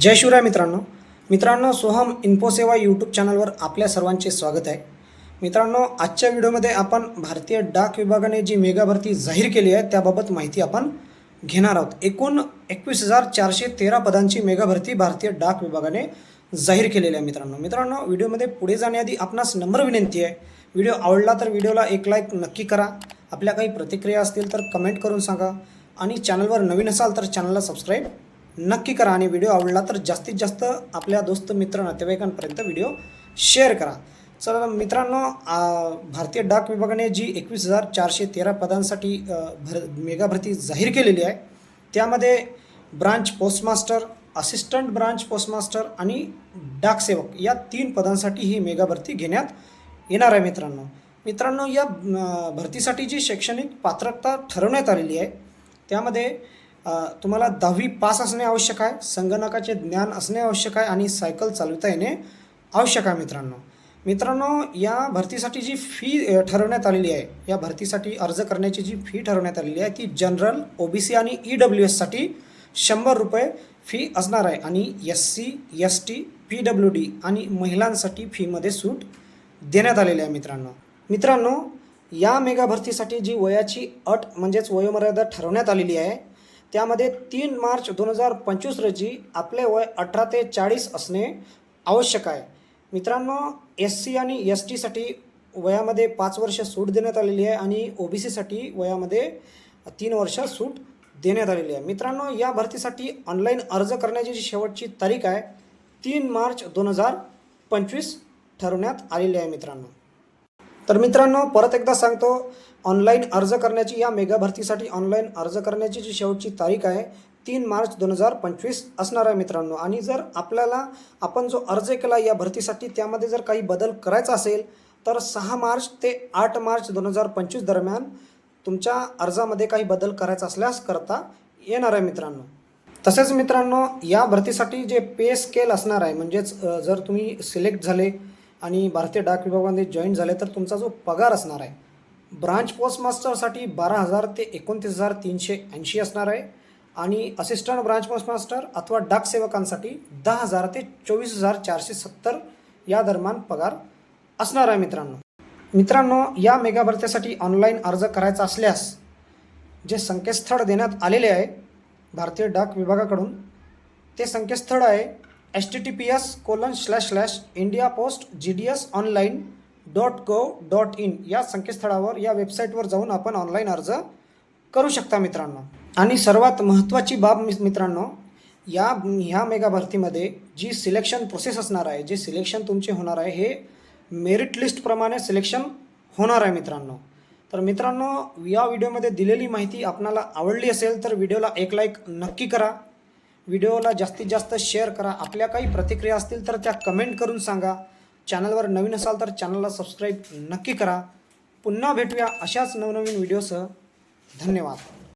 जय शिवराय मित्रांनो. मित्रांनो सोहम इन्फोसेवा यूट्यूब चॅनलवर आपल्या सर्वांचे स्वागत आहे. मित्रांनो आजच्या व्हिडिओमध्ये आपण भारतीय डाक विभागाने जी मेगा भरती जाहीर केली आहे त्याबाबत माहिती आपण घेणार आहोत. एकूण एकवीस हजार चारशे तेरा पदांची मेगा भरती भारतीय डाक विभागाने जाहीर केलेली आहे मित्रांनो. मित्रांनो व्हिडिओमध्ये पुढे जाण्याआधी आपणास नम्र विनंती आहे. व्हिडिओ आवडला तर व्हिडिओला एक लाईक नक्की करा. आपल्या काही प्रतिक्रिया असतील तर कमेंट करून सांगा. आणि चॅनलवर नवीन असाल तर चॅनलला सबस्क्राईब नक्की करा आणि व्हिडिओ आवडला तर जास्तीत जास्त आपल्या दोस्त मित्र नातेवाईकांपर्यंत व्हिडिओ शेअर करा. चला मित्रांनो भारतीय डाक विभागाने जी एकवीस हजार चारशे तेरा पदांसाठी भर मेगा भरती जाहीर केलेली आहे त्यामध्ये branch postmaster assistant branch postmaster आणि डाकसेवक या तीन पदांसाठी ही मेगा भरती घेण्यात येणार आहे मित्रांनो. मित्रांनो या भरतीसाठी जी शैक्षणिक पात्रता ठरवण्यात आलेली आहे त्यामध्ये तुम्हाला दहावी पास असणे आवश्यक आहे संगणकाचे ज्ञान असणे आवश्यक आहे आणि सायकल चालवता येणे आवश्यक आहे मित्रांनो. मित्रांनो या भरतीसाठी जी फी ठरवण्यात आलेली आहे या भरतीसाठी अर्ज करण्याची जी फी ठरवण्यात आलेली आहे ती जनरल ओ बी सी आणि ई डब्ल्यू एससाठी शंभर रुपये फी असणार आहे आणि S C S T P W D आणि महिलांसाठी फीमध्ये सूट देण्यात आलेली आहे मित्रांनो. मित्रांनो या मेगा भरतीसाठी जी वयाची अट म्हणजेच वयोमर्यादा ठरवण्यात आलेली आहे त्यामध्ये तीन मार्च दोन हजार पंचवीस रोजी आपले वय अठरा ते चाळीस असणे आवश्यक आहे. मित्रांनो एस सी आणि एस टीसाठी वयामध्ये पाच वर्ष सूट देण्यात आलेली आहे आणि ओ बी सीसाठी वयामध्ये तीन वर्ष सूट देण्यात आलेली आहे. मित्रांनो या भरतीसाठी ऑनलाईन अर्ज करण्याची जी शेवटची तारीख आहे तीन मार्च दोन हजार पंचवीस ठरवण्यात आलेली आहे मित्रांनो. तर मित्रांनो परत एकदा सांगतो ऑनलाईन अर्ज करण्याची या मेगा भरतीसाठी ऑनलाईन अर्ज करण्याची जी शेवटची तारीख आहे तीन मार्च दोन हजार पंचवीस असणार आहे मित्रांनो. आणि जर आपल्याला आपण जो अर्ज केला या भरतीसाठी त्यामध्ये जर काही बदल करायचा असेल तर सहा मार्च ते आठ मार्च दोन हजार पंचवीस दरम्यान तुमच्या अर्जामध्ये काही बदल करायचा असल्यास करता येणार आहे मित्रांनो. तसेच मित्रांनो या भरतीसाठी जे पे स्केल असणार आहे म्हणजेच जर तुम्ही सिलेक्ट झाले आणि भारतीय डाक विभागामध्ये जॉईन झाले तर तुमचा जो पगार असणार आहे ब्रांच पोस्ट मास्टरसाठी बारा हजार ते एकोणतीस हजार तीनशे ऐंशी असणार आहे आणि असिस्टंट ब्रांच पोस्ट मास्टर अथवा डाक सेवकांसाठी दहा हजार ते चोवीस हजार चारशे सत्तर या दरम्यान पगार असणार आहे मित्रांनो. मित्रांनो या मेगा भरतीसाठी ऑनलाईन अर्ज करायचा असल्यास जे संकेतस्थळ देण्यात आलेले आहे भारतीय डाक विभागाकडून ते संकेतस्थळ आहे H T T P S colon slash slash India post G D S online dot gov dot in या संकेतस्थळावर या वेबसाईटवर जाऊन आपण ऑनलाईन अर्ज करू शकता मित्रांनो. आणि सर्वात महत्त्वाची बाब मित्रांनो या ह्या मेगा भरतीमध्ये जी सिलेक्शन प्रोसेस असणार आहे जे सिलेक्शन तुमचे होणार आहे हे मेरिट लिस्टप्रमाणे सिलेक्शन होणार आहे मित्रांनो. तर मित्रांनो या व्हिडिओमध्ये दिलेली माहिती आपणाला आवडली असेल तर व्हिडिओला एक लाईक नक्की करा. व्हिडिओला जास्तीत जास्त शेअर करा. आपल्या काही प्रतिक्रिया असतील तर त्या कमेंट करून सांगा. चॅनलवर नवीन असाल तर चॅनलला सबस्क्राईब नक्की करा. पुन्हा भेटूया अशाच नवनवीन व्हिडिओसह. धन्यवाद.